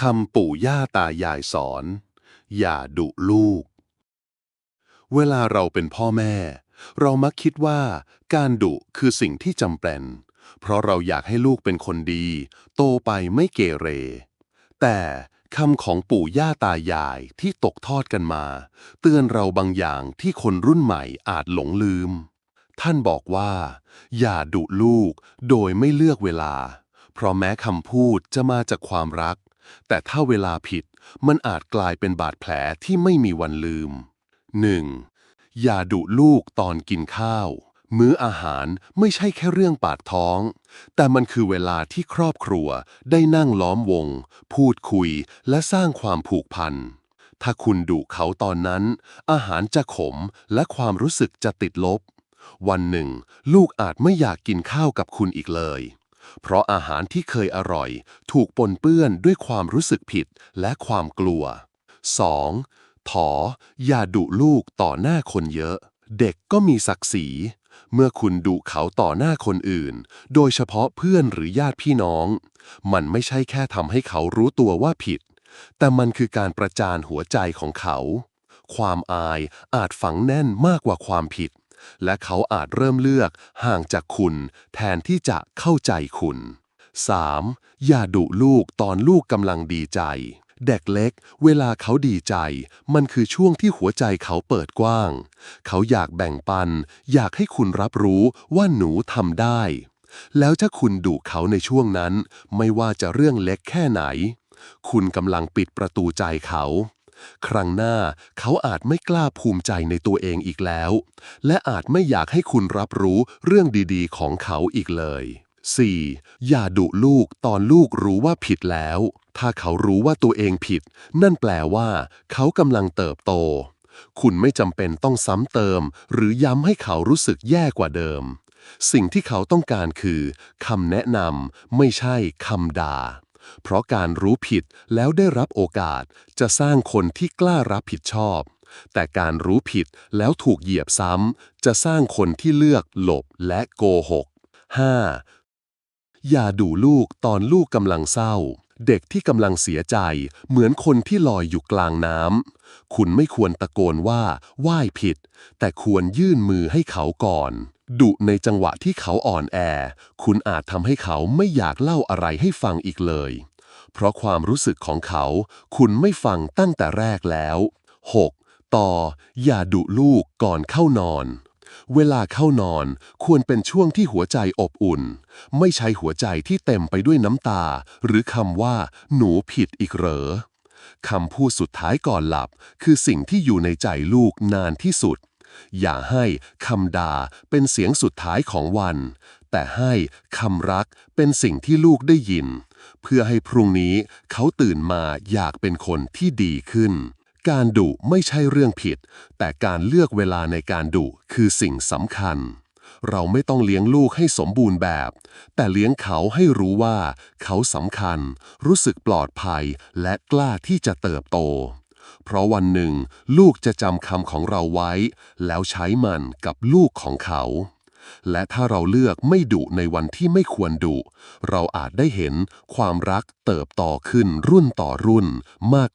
คำปู่ย่าตายายสอน อย่าดุลูก เวลาเราเป็นพ่อแม่ เรามักคิดว่าการดุคือสิ่งที่จำเป็นเพราะเราอยากให้ลูกเป็นคนดี โตไปไม่เกเร แต่คำของปู่ย่าตายายที่ตกทอดกันมา เตือนเราบางอย่างที่คนรุ่นใหม่อาจหลงลืม ท่านบอกว่า อย่าดุลูกโดยไม่เลือกเวลา เพราะแม้คำพูดจะมาจากความรัก แต่ถ้าเวลาผิดมันอาจกลายเป็นบาดแผลที่ไม่มีวันลืม 1. อย่าดุลูกตอนกินข้าว มื้ออาหารไม่ใช่แค่เรื่องปากท้อง แต่มันคือเวลาที่ครอบครัวได้นั่งล้อมวง พูดคุยและสร้างความผูกพัน ถ้าคุณดุเขาตอนนั้น อาหารจะขมและความรู้สึกจะติดลบ วันหนึ่ง ลูกอาจไม่อยากกินข้าวกับคุณอีกเลย เพราะอาหารที่เคยอร่อย ถูกปนเปื้อนด้วยความรู้สึกผิดและความกลัว 2. ถอ อย่าดุลูกต่อหน้าคนเยอะ เด็กก็มีศักดิ์ศรี เมื่อคุณดุเขาต่อหน้าคนอื่น โดยเฉพาะเพื่อนหรือญาติพี่น้อง มันไม่ใช่แค่ทำให้เขารู้ตัวว่าผิด แต่มันคือการประจานหัวใจของเขา ความอายอาจฝังแน่นมากกว่าความผิด และเขาอาจเริ่มเลือกห่างจากคุณ แทนที่จะเข้าใจคุณ 3. อย่าดุลูกตอนลูกกำลังดีใจ เด็กเล็ก เวลาเขาดีใจ มันคือช่วงที่หัวใจเขาเปิดกว้าง เขาอยากแบ่งปัน อยากให้คุณรับรู้ว่าหนูทำได้ แล้วถ้าคุณดุเขาในช่วงนั้น ไม่ว่าจะเรื่องเล็กแค่ไหน คุณกำลังปิดประตูใจเขา ครั้งหน้าเขาอาจไม่กล้าภูมิใจในตัวเองอีกแล้ว และอาจไม่อยากให้คุณรับรู้เรื่องดีๆ ของเขาอีกเลย 4. อย่าดุลูกตอนลูกรู้ว่าผิดแล้ว ถ้าเขารู้ว่าตัวเองผิด นั่นแปลว่า เขากำลังเติบโต คุณไม่จำเป็นต้องซ้ำเติม หรือย้ำให้เขารู้สึกแย่กว่าเดิม สิ่งที่เขาต้องการคือคำแนะนำไม่ใช่คำด่า เพราะการรู้ผิดแล้วได้รับโอกาสจะสร้างคนที่กล้ารับผิดชอบ แต่การรู้ผิดแล้วถูกเหยียบซ้ำ จะสร้างคนที่เลือกหลบและโกหก 5. อย่าดูลูกตอนลูกกำลังเศร้า เด็กที่กำลังเสียใจ เหมือนคนที่ลอยอยู่กลางน้ำ คุณไม่ควรตะโกนว่า ว่ายผิด แต่ควรยื่นมือให้เขาก่อน ดุในจังหวะที่เขาอ่อนแอ คุณอาจทำให้เขาไม่อยากเล่าอะไรให้ฟังอีกเลย เพราะความรู้สึกของเขา คุณไม่ฟังตั้งแต่แรกแล้ว 6. ต่อ อย่าดุลูกก่อนเข้านอน เวลาเข้านอนควรเป็นช่วงที่หัวใจอบอุ่น ไม่ใช่หัวใจที่เต็มไปด้วยน้ำตา หรือคำว่า หนูผิดอีกเหรอคำพูดสุดท้ายก่อนหลับ คือสิ่งที่อยู่ในใจลูกนานที่สุด อย่าให้คำด่าเป็นเสียงสุดท้ายของวัน แต่ให้คำรักเป็นสิ่งที่ลูกได้ยิน เพื่อให้พรุ่งนี้เขาตื่นมาอยากเป็นคนที่ดีขึ้น การดุไม่ใช่เรื่องผิด แต่การเลือกเวลาในการดุคือสิ่งสำคัญ เราไม่ต้องเลี้ยงลูกให้สมบูรณ์แบบ แต่เลี้ยงเขาให้รู้ว่า เขาสำคัญ รู้สึกปลอดภัยและกล้าที่จะเติบโต เพราะวันหนึ่ง ลูกจะจำคำของเราไว้ แล้วใช้มันกับลูกของเขา และถ้าเราเลือกไม่ดุในวันที่ไม่ควรดุเราอาจได้เห็นความรักเติบโตขึ้นรุ่นต่อรุ่นมาก